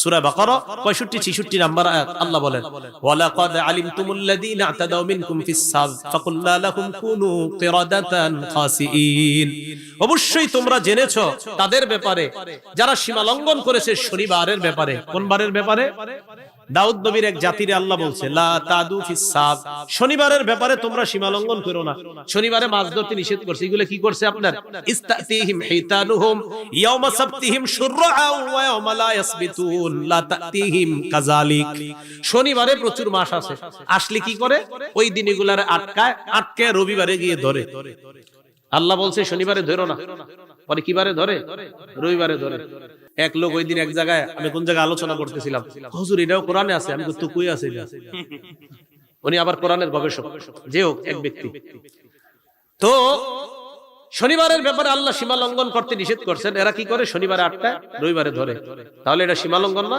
সূরা বাকারা 65 66 number আয়াত, আল্লাহ বলেন আতাদাউ মিনকুম ফিস সাব লাহুম কুনু খাসিইন অবশ্যই তোমরা জেনেছো, তাদের ব্যাপারে, যারা সীমা লঙ্ঘন করেছে শনিবারের ব্যাপারে। কোন বারের ব্যাপারে? দাউদ নবীর এক জাতিরে আল্লাহ বলছে শনিবারের ব্যাপারে তোমরা সীমা লঙ্ঘন করো না। শনিবারে মাছ ধরতে নিষেধ করছে। এগুলো কি করছে আপনার? শনিবারে প্রচুর মাছ আসে আসলে কি করে? ওই দিন এগুলার আটকায়, আটকে রবিবারে গিয়ে ধরে। আল্লাহ বলছে, শনিবারে ধরো না। পরে কিবারে ধরে? রবিবারে ধরে। এক লোক ওই দিন এক জায়গায় আমি কোন জায়গায় আলোচনা করতেছিলাম। হুজুর, এটাও কোরআনে আছে, আমি তো কই আছে উনি আবার কোরআনের গবেষক। যে হোক, এক ব্যক্তি। তো শনিবারের ব্যাপারে আল্লাহ সীমা লঙ্ঘন করতে নিষেধ করছেন। এরা কি করে? শনিবারে আটটা রবিবারে ধরে। তাহলে এটা সীমা লঙ্ঘন না?